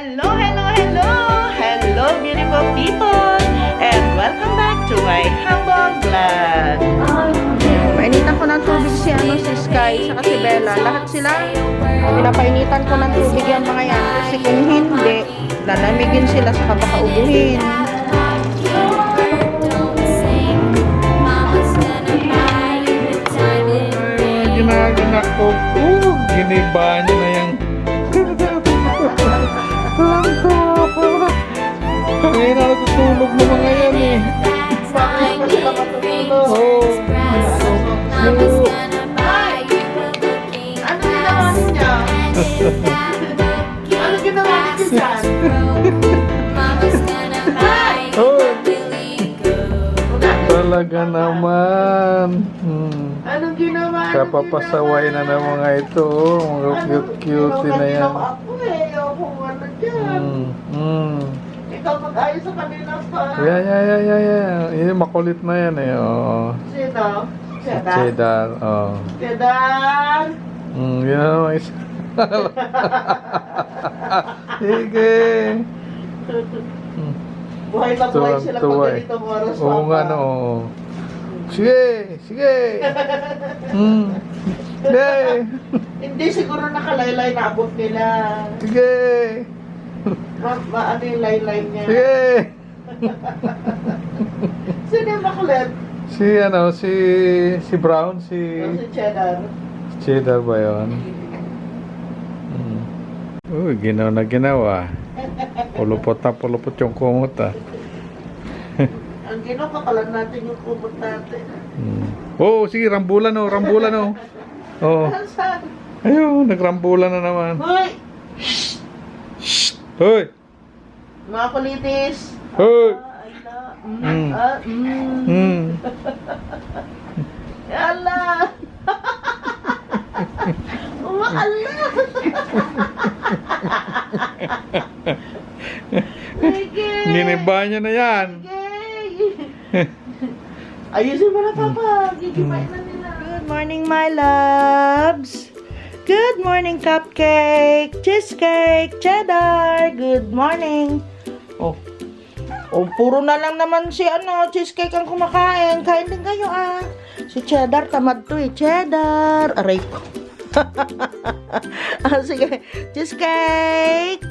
Hello, hello, hello! Hello, beautiful people! And welcome back to my humble vlog! Mainitan ko ng tubig si, ano, si Sky, saka si Bella. Lahat sila, pinapainitan ko ng tubig yan mga yan. Kasi kung hindi, lalamigin sila saka baka ubuhin. Ginaganak ko. Uh, giniba niya na yan. Kaya na natutulog na mga yan eh. Oh. Ano ginawa niya? Ano ginawa niya dyan? Talaga naman. Hmm. Anong ginawa? Kapapasaway na ng mga ito. oh. Mga cute-cute na yan. Ako eh, ako ano dyan. Hmm. Hmm. Ikaw mag-ayos sa kanila pa. Yeah, yeah, yeah, yeah, yeah. Yun, makulit na yan eh. Oh. Sino? Si Cheddar? Cheddar. Oh. Cheddar! Mm, yun ang isa. Sige. Buhay na buhay sila pag eh. ganitong oras Oo Papa. nga, no. Sige, sige. Mm. Sige. Hindi siguro nakalaylay na abot nila. Sige. Ma, ma ano yung laylay niya? Sige. Sino yung makulit? Si ano, si si Brown, si Si Cheddar. Cheddar ba yun? Mm. Uy, ginawa na ginawa. Pulupot na pulupot yung kumot ah. Ang ginawa pa lang natin yung kumot natin. Mm. Oh, sige, rambulan oh, rambulan oh. Oh. Saan? Ayun, nagrambulan na naman. Hoy! Hoy! Mga kulitis! Hoy! Ah. Mm. Mm. Ah, mm. Hmm. Ala! Umaala! Sige! Giniba niya na yan. Ayusin mo na, Papa. Gigibay na nila. Good morning, my loves. Good morning, cupcake, cheesecake, cheddar. Good morning. Oh. Oh, puro na lang naman si ano, cheesecake ang kumakain. Kain din kayo ah. Si cheddar, tamad to eh. Cheddar. Aray ko. ah, sige. Cheesecake.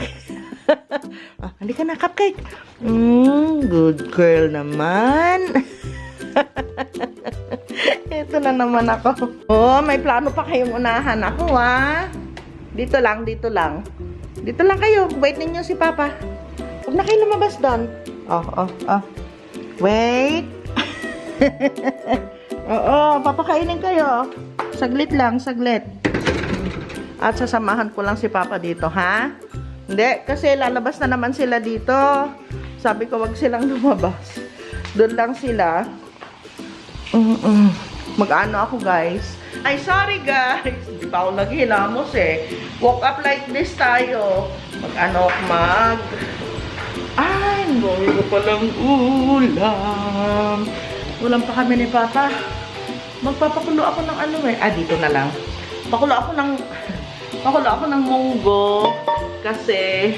ah, halika na, cupcake. Mm, good girl naman. Ito na naman ako. Oh, may plano pa kayong unahan ako, ha? Dito lang, dito lang. Dito lang kayo. Wait ninyo si Papa. Huwag na kayo lumabas doon. Oh, oh, oh. Wait. Oo, papakainin kayo. Saglit lang, saglit. At sasamahan ko lang si Papa dito, ha? Hindi, kasi lalabas na naman sila dito. Sabi ko, wag silang lumabas. Doon lang sila. Mm-mm. Mag-ano ako, guys. Ay, sorry, guys. Hindi pa ako naghilamos, eh. Walk up like this tayo. Mag-ano ako, mag... Ay, ko palang ulam. Ulam pa kami ni Papa. Magpapakulo ako ng ano eh. Ah, dito na lang. Pakulo ako ng... Pakulo ako ng munggo. Kasi...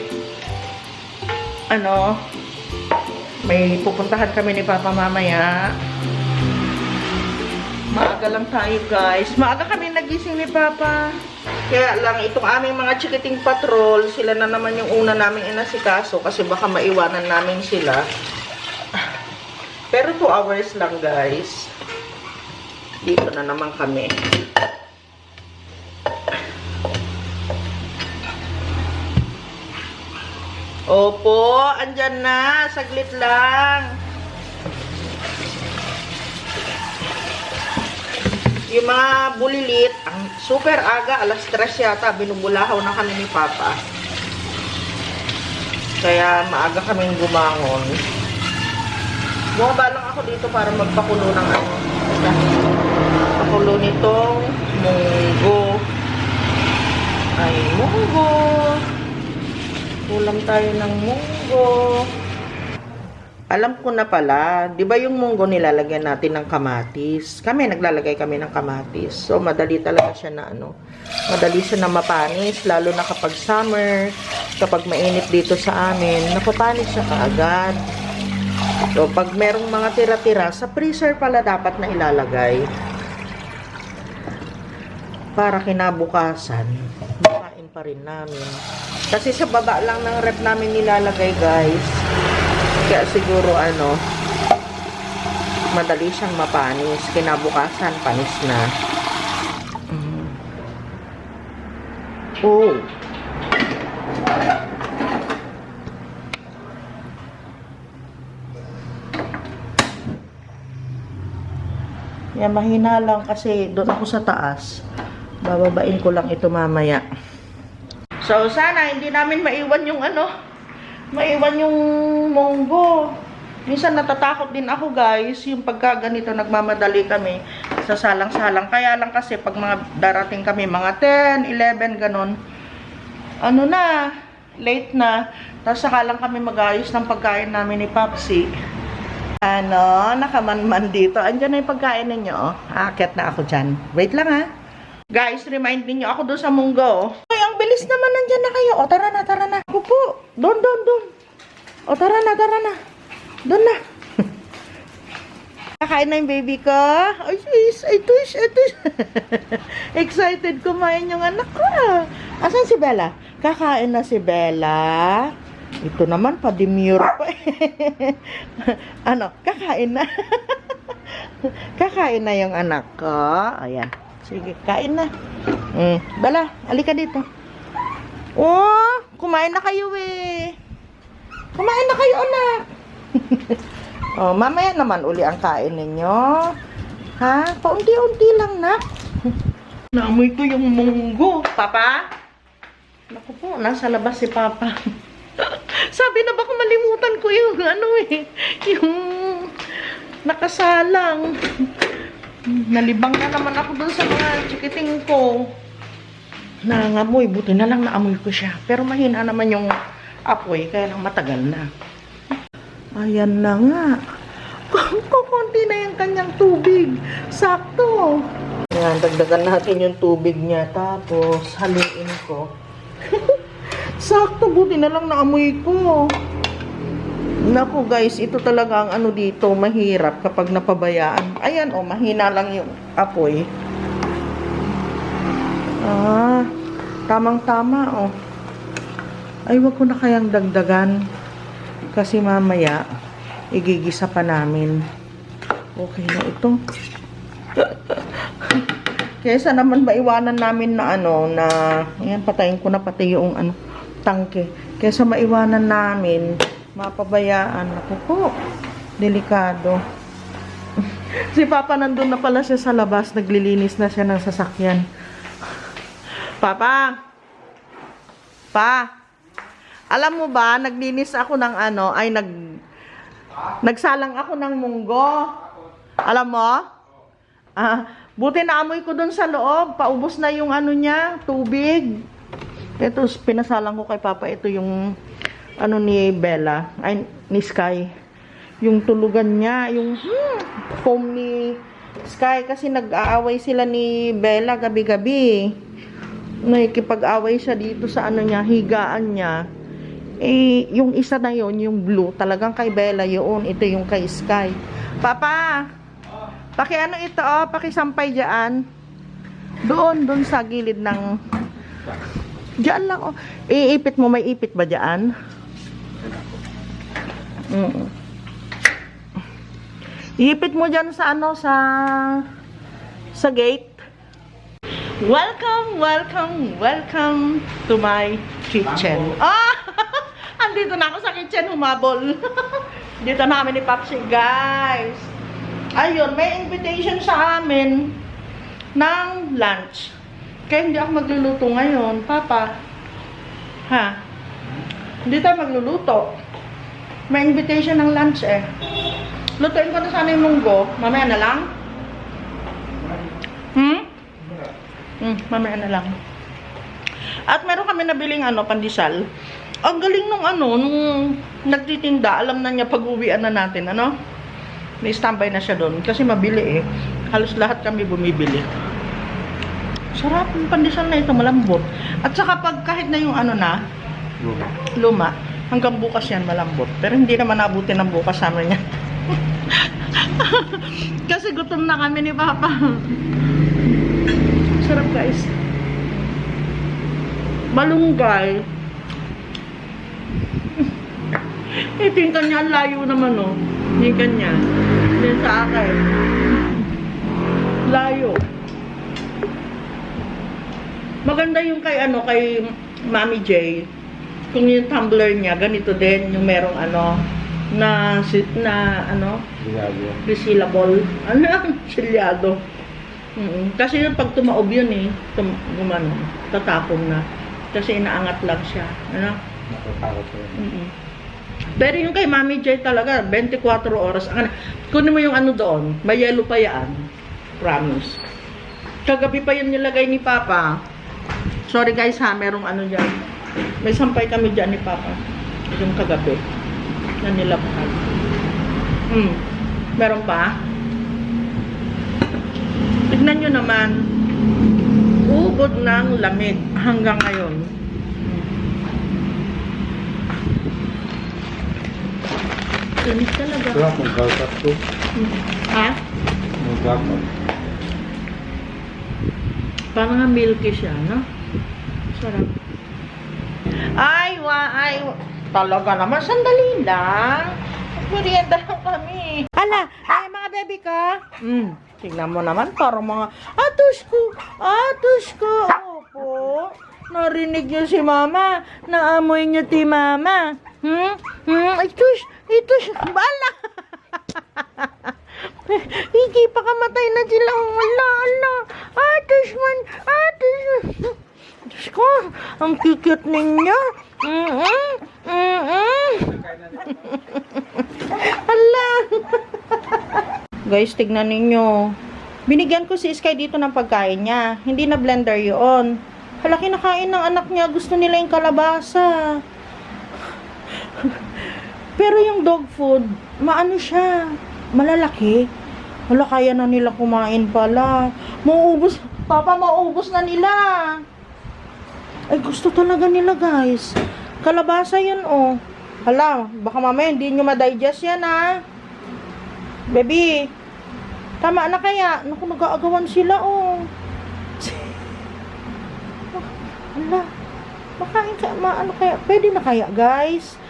Ano... May pupuntahan kami ni Papa mamaya. Maaga lang tayo, guys. Maaga kami nagising ni Papa. Kaya lang, itong aming mga chikiting patrol, sila na naman yung una naming inasikaso kasi baka maiwanan namin sila. Pero 2 hours lang, guys. Dito na naman kami. Opo, andyan na. Saglit lang. Yung mga bulilit, ang super aga, alas 3 yata, binubulahaw na kami ni Papa. Kaya maaga kaming gumangon. Bumaba lang ako dito para magpakulo ng ano. Pakulo nitong munggo. Ay, munggo. Ulam tayo ng munggo. Alam ko na pala, 'di ba yung munggo nilalagyan natin ng kamatis? Kami naglalagay kami ng kamatis. So madali talaga siya na ano, madali siya na mapanis lalo na kapag summer, kapag mainit dito sa amin, napapanis siya kaagad. So pag merong mga tira-tira, sa freezer pala dapat na ilalagay. Para kinabukasan, makain pa rin namin. Kasi sa baba lang ng rep namin nilalagay, guys. Kaya siguro ano, madali siyang mapanis. Kinabukasan, panis na. Mm. Oh. Yan, mahina lang kasi doon ako sa taas. Bababain ko lang ito mamaya. So, sana hindi namin maiwan yung ano, maiwan yung munggo. Minsan natatakot din ako guys, yung pagka ganito nagmamadali kami sa salang-salang. Kaya lang kasi pag mga darating kami, mga 10, 11, ganon, ano na, late na. Tapos saka lang kami magayos ng pagkain namin ni Papsi. Ano, nakamanman dito. Andiyan na yung pagkain ninyo. Aakyat na ako dyan. Wait lang ha. Guys, remind niyo ako doon sa munggo. Bilis naman nandyan na kayo. O, tara na, tara na. Pupo. Doon, doon, doon. O, tara na, tara na. Doon na. Kakain na yung baby ko. Ay, sis. Ay, tush, ay, tush. Excited kumain yung anak ko. ah. Asan si Bella? Kakain na si Bella. Ito naman, pa-demure pa. ano, kakain na. kakain na yung anak ko. Ayan. Sige, kain na. Mm. Bala, alika dito. Oh, kumain na kayo eh. Kumain na kayo, anak. oh, mamaya naman uli ang kain ninyo. Ha? Paunti-unti lang, nak. Naamoy ko yung munggo. Papa? Naku po, nasa labas si Papa. Sabi na baka malimutan ko yung ano eh, yung nakasalang. Nalibang na naman ako dun sa mga chikiting ko. Nangamoy, buti na lang naamoy ko siya. Pero mahina naman yung apoy, kaya lang matagal na. Ayan na nga. Kukunti na yung kanyang tubig. Sakto. Ayan, dagdagan natin yung tubig niya. Tapos, haluin ko. Sakto, buti na lang naamoy ko. Naku guys, ito talaga ang ano dito, mahirap kapag napabayaan. Ayan oh, mahina lang yung apoy. Ah, tamang-tama oh. Ay, wag ko na kayang dagdagan. Kasi mamaya, igigisa pa namin. Okay na ito. Kesa naman maiwanan namin na ano, na, ayan, patayin ko na pati yung ano, tangke. Kesa maiwanan namin, mapabayaan. Ako po, delikado. si Papa nandun na pala siya sa labas, naglilinis na siya ng sasakyan. Papa! Pa! Alam mo ba, naglinis ako ng ano, ay nag... Nagsalang ako ng munggo. Alam mo? Ah, buti na amoy ko dun sa loob. Paubos na yung ano niya, tubig. Ito, pinasalang ko kay Papa. Ito yung ano ni Bella. Ay, ni Sky. Yung tulugan niya, yung hmm, foam ni Sky. Kasi nag-aaway sila ni Bella gabi-gabi. Nakikipag-away siya dito sa ano niya, higaan niya. Eh, yung isa na yon yung blue, talagang kay Bella yun. Ito yung kay Sky. Papa! Paki ano ito, oh, pakisampay dyan. Doon, doon sa gilid ng... Diyan lang, oh. Iipit mo, may ipit ba dyan? Mm. Iipit mo dyan sa ano, sa... Sa gate. Welcome, welcome, welcome to my kitchen. Ah! Andito na ako sa kitchen, humabol. Dito namin ni Papsi, guys. Ayun, may invitation sa amin ng lunch. Kaya hindi ako magluluto ngayon, Papa. Ha? Hindi tayo magluluto. May invitation ng lunch eh. Lutuin ko na sana yung munggo. Mamaya na lang. Hmm? Hmm, mamaya na lang. At meron kami nabiling ano, pandesal. Ang galing nung ano, nung nagtitinda, alam na niya pag-uwian na natin, ano? May standby na siya doon. Kasi mabili eh. Halos lahat kami bumibili. Sarap yung pandesal na ito, malambot. At saka pag kahit na yung ano na, luma, hanggang bukas yan malambot. Pero hindi naman nabuti ng bukas sa amin yan. Kasi gutom na kami ni Papa. Sarap guys. Malunggay. Ito yung kanya, layo naman oh. Yung kanya. Yung sa akin. Layo. Maganda yung kay ano, kay Mami J. Kung yung tumbler niya, ganito din, yung merong ano, na, na ano, Ginagawa. resealable. Ano? Silyado. Mm Kasi yung pag tumaob yun eh, tum gumano, tatapon na. Kasi inaangat lang siya. Ano? Nakatakot ko yun. Pero yung kay Mami J talaga, 24 oras. Ang, kunin mo yung ano doon, may yellow pa yan. Promise. Kagabi pa yun nilagay ni Papa. Sorry guys ha, merong ano dyan. May sampay kami dyan ni Papa. Yung kagabi. Na nilabhan. Hmm. Meron pa? Tignan nyo naman. Ubod ng lamig hanggang ngayon. Tinis talaga. Ito, magagat ko. Ha? Magagat. Parang nga milky siya, no? Sarap. Ay, wa, ay, wa- talaga naman, sandali lang. Merienda lang kami. Ala, ay mga baby ko. Hmm, tignan mo naman, parang mga, atus ko, atus ko. Opo, narinig niyo si mama, naamoy niyo ti mama. Hmm, hmm, itus, itus, bala. Hindi pa kamatay na sila. Wala, ala. Atis man, atis man. Diyos ko, ang cute ninyo. Mm-mm, mm-mm. Ala. Guys, tignan ninyo. Binigyan ko si Sky dito ng pagkain niya. Hindi na blender yun. Hala, kinakain ng anak niya. Gusto nila yung kalabasa. Pero yung dog food, maano siya, malalaki. Wala, kaya na nila kumain pala. Mauubos, papa, mauubos na nila. Ay, gusto talaga nila, guys. Kalabasa yan, oh. Hala, baka mamaya hindi nyo ma-digest yan, ha. Baby, tama na kaya? Naku, nag-aagawan sila, oh. Hala, makain ka, maano kaya? Pwede na kaya, guys?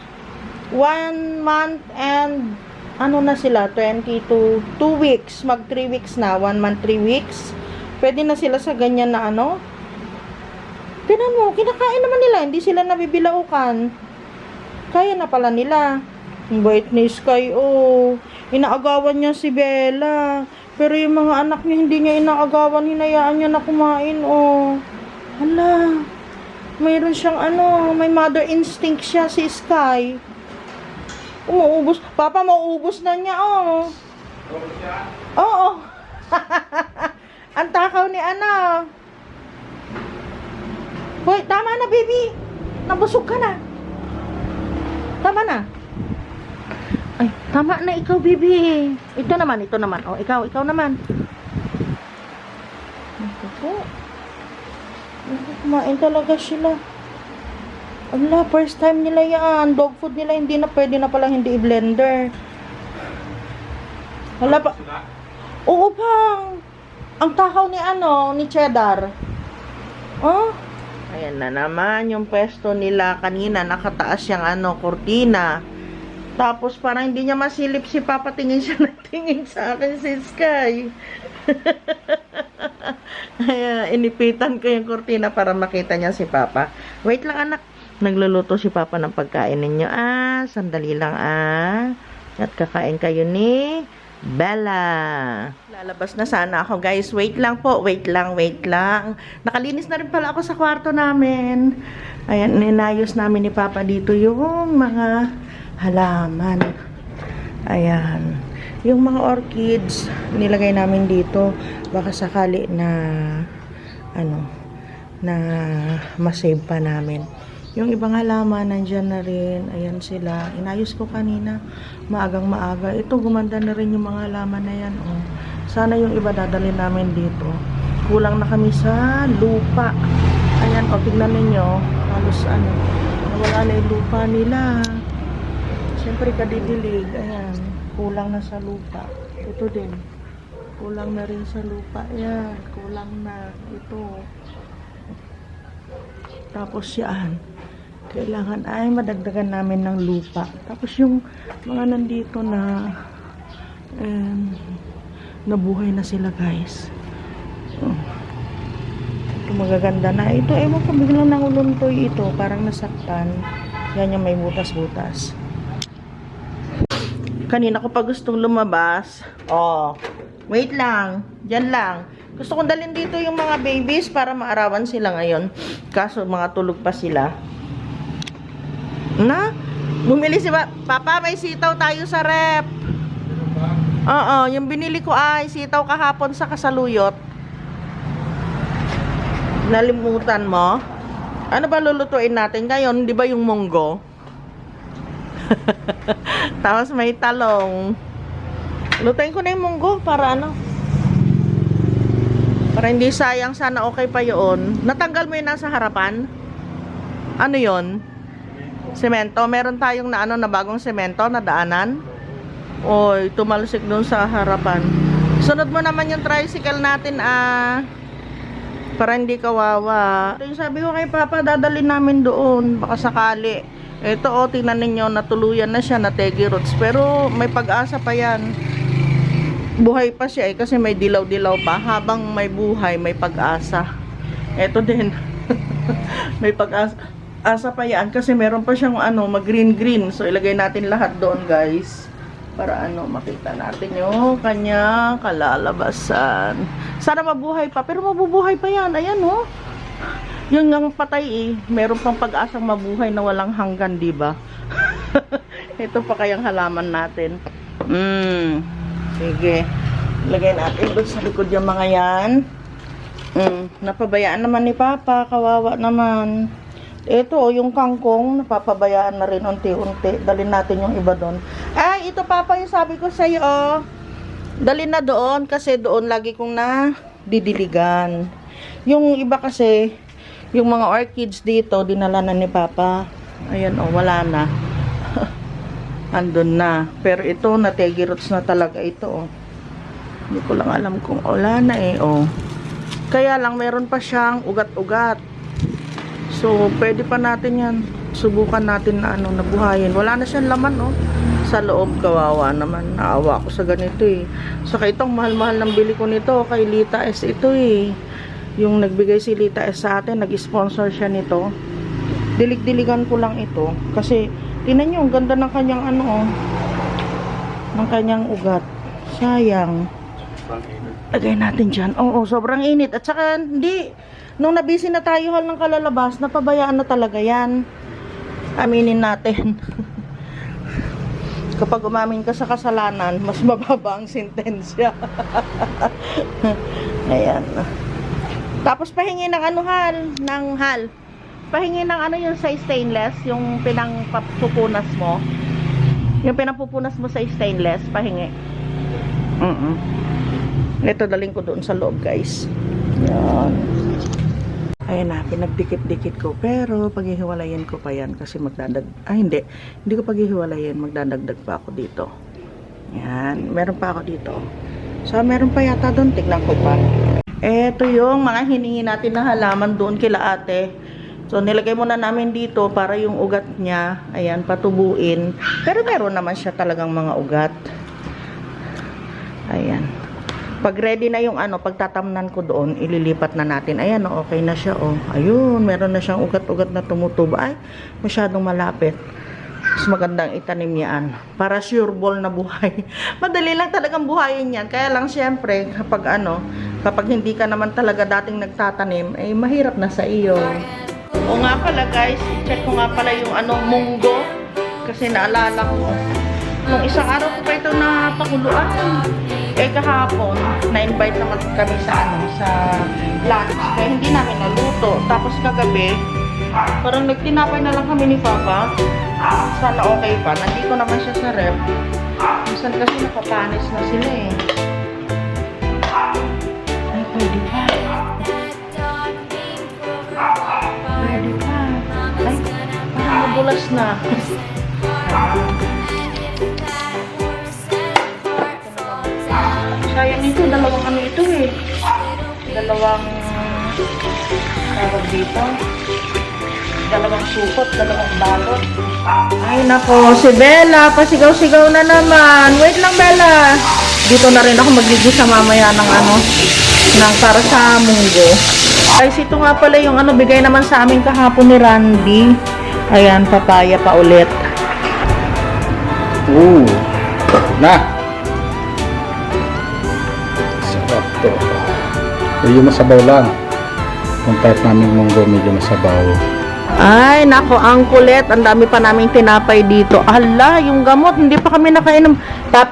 one month and ano na sila, 22, 2 weeks, mag 3 weeks na, 1 month, 3 weeks. Pwede na sila sa ganyan na ano. Tinan mo, kinakain naman nila, hindi sila nabibilaukan. Kaya na pala nila. Bait ni Sky, oh. Inaagawan niya si Bella. Pero yung mga anak niya, hindi niya inaagawan, hinayaan niya na kumain, oh. Hala. Mayroon siyang ano, may mother instinct siya si Sky. Umuubos. Papa, mauubos na niya, oh. Oo. Ang takaw ni ano. Hoy, tama na, baby. Nabusog ka na. Tama na. Tama na ikaw, baby. Ito naman, ito naman. Oh, ikaw, ikaw naman. Ito po. Kumain talaga sila. Ala, first time nila yan. Dog food nila, hindi na pwede na pala hindi i-blender. Wala pa. Oo, pang. Ang takaw ni ano, ni Cheddar. Oh. Ayan na naman yung pwesto nila kanina. Nakataas yung ano, kortina. Tapos parang hindi niya masilip si Papa. Tingin siya na tingin sa akin si Sky. Kaya inipitan ko yung kortina para makita niya si Papa. Wait lang anak. Nagluluto si Papa ng pagkain ninyo. Ah, sandali lang ah. At kakain kayo ni Bella. Lalabas na sana ako guys. Wait lang po. Wait lang, wait lang. Nakalinis na rin pala ako sa kwarto namin. Ayan, ninayos namin ni Papa dito yung mga halaman. Ayan. Yung mga orchids, nilagay namin dito. Baka sakali na, ano, na masave pa namin. Yung ibang halaman, nandyan na rin. Ayan sila. Inayos ko kanina. Maagang maaga. Ito, gumanda na rin yung mga halaman na yan. Oh. Sana yung iba dadalhin namin dito. Kulang na kami sa lupa. Ayan, o, tignan ninyo. Halos ano, nawala na yung lupa nila. Siyempre, kadidilig. Ayan, kulang na sa lupa. Ito din. Kulang na rin sa lupa. Ayan, kulang na. Ito. Tapos yan, kailangan ay madagdagan namin ng lupa. Tapos yung mga nandito na um, nabuhay na sila guys. Oh. Ito magaganda na. Ito, ewan ko biglang nanguluntoy ito. Parang nasaktan. Yan yung may butas-butas. Kanina ko pa gustong lumabas. Oh, wait lang. Diyan lang. Gusto kong dalhin dito yung mga babies para maarawan sila ngayon. Kaso mga tulog pa sila. Na? Bumili si ba? Papa, may sitaw tayo sa rep. Oo, yung binili ko ay sitaw kahapon sa kasaluyot. Nalimutan mo? Ano ba lulutuin natin ngayon? Di ba yung munggo? Tapos may talong. Lutuin ko na yung munggo para ano? Para hindi sayang sana okay pa yun. Natanggal mo yun nasa harapan? Ano yon? Semento? Meron tayong na ano na bagong semento na daanan? Oy, tumalsik doon sa harapan. Sunod mo naman yung tricycle natin ah. Para hindi kawawa. Yung sabi ko kay Papa, dadalhin namin doon. Baka sakali. Ito o, oh, tingnan ninyo, natuluyan na siya, na tegi roots. Pero may pag-asa pa yan. Buhay pa siya eh, kasi may dilaw-dilaw pa. Habang may buhay, may pag-asa. Ito din. may pag-asa asa pa yan kasi meron pa siyang ano, mag-green-green. So, ilagay natin lahat doon, guys. Para ano, makita natin yung kanyang kalalabasan. Sana mabuhay pa. Pero mabubuhay pa yan. Ayan, oh. Yung ang patay eh, meron pang pag-asang mabuhay na walang hanggan, di ba? Ito pa kayang halaman natin. Mm. Sige. Lagay natin doon sa likod yung mga yan. Mm. Napabayaan naman ni Papa. Kawawa naman. Ito, oh, yung kangkong, napapabayaan na rin unti-unti. Dalhin natin yung iba doon. Ay, ito Papa, yung sabi ko sa'yo, oh. Dalhin na doon kasi doon lagi kong na didiligan. Yung iba kasi, yung mga orchids dito, dinala na ni Papa. Ayan, oh, wala na. Andun na. Pero ito, nategi roots na talaga ito, oh. Hindi ko lang alam kung wala na eh, oh. Kaya lang, meron pa siyang ugat-ugat. So, pwede pa natin yan. Subukan natin na ano, nabuhayin. Wala na siyang laman, oh. Sa loob, kawawa naman. Naawa ko sa ganito, eh. Saka itong mahal-mahal ng bili ko nito, kay Lita S ito, eh. Yung nagbigay si Lita sa atin, nag-sponsor siya nito. Dilig-diligan ko lang ito. Kasi, tinan nyo, ang ganda ng kanyang ano, oh. Ng kanyang ugat. Sayang. Lagay natin dyan. Oo, sobrang init. At saka, hindi, nung nabisi na tayo hal ng kalalabas, napabayaan na talaga yan. Aminin natin. Kapag umamin ka sa kasalanan, mas mababa ang sentensya. Ayan. Tapos pahingi ng ano hal, ng hal. Pahingi ng ano yung sa stainless, yung pinangpupunas mo. Yung pinampupunas mo sa stainless, pahingi. Mm ito, daling ko doon sa loob, guys. Yan. Ayan na, pinagdikit-dikit ko. Pero, paghihiwalayin ko pa yan kasi magdadag... Ah, hindi. Hindi ko paghihiwalayin. Magdadagdag pa ako dito. Yan. Meron pa ako dito. So, meron pa yata doon. Tignan ko pa. Ito yung mga hiningi natin na halaman doon kila ate. So, nilagay muna namin dito para yung ugat niya, ayan, patubuin. Pero meron naman siya talagang mga ugat. Ayan. Pag ready na yung ano, pagtatamnan ko doon, ililipat na natin. Ayan, oh, okay na siya, oh. Ayun, meron na siyang ugat-ugat na tumutubo. Ay, masyadong malapit. Mas magandang itanim yan. Para sure ball na buhay. Madali lang talagang buhayin yan. Kaya lang, syempre, kapag ano, kapag hindi ka naman talaga dating nagtatanim, eh, mahirap na sa iyo. O nga pala, guys, check ko nga pala yung ano, munggo. Kasi naalala ko, nung isang araw ko pa ito na pakuluan. Eh kahapon, na-invite naman kami sa ano, sa lunch. Kaya hindi namin naluto. Tapos kagabi, Parang nagtinapay na lang kami ni Papa. Sana okay pa. Nandito naman siya sa rep. Minsan kasi napapanis na sila eh. Ay, parang madulas na. Sayang ito, dalawang ano ito eh. Dalawang tawag dito. Dalawang supot, dalawang balot. Ay nako, si Bella, pasigaw-sigaw na naman. Wait lang Bella. Dito na rin ako magigisa mamaya ng ano, ng para sa munggo. Ay, ito nga pala yung ano, bigay naman sa amin kahapon ni Randy. Ayan, papaya pa ulit. Oo. Na. Sarap to. Medyo masabaw lang. Kung type namin munggo, medyo masabaw. Ay, nako, ang kulit. Ang dami pa naming tinapay dito. Ala, yung gamot, hindi pa kami nakainom. Tapos,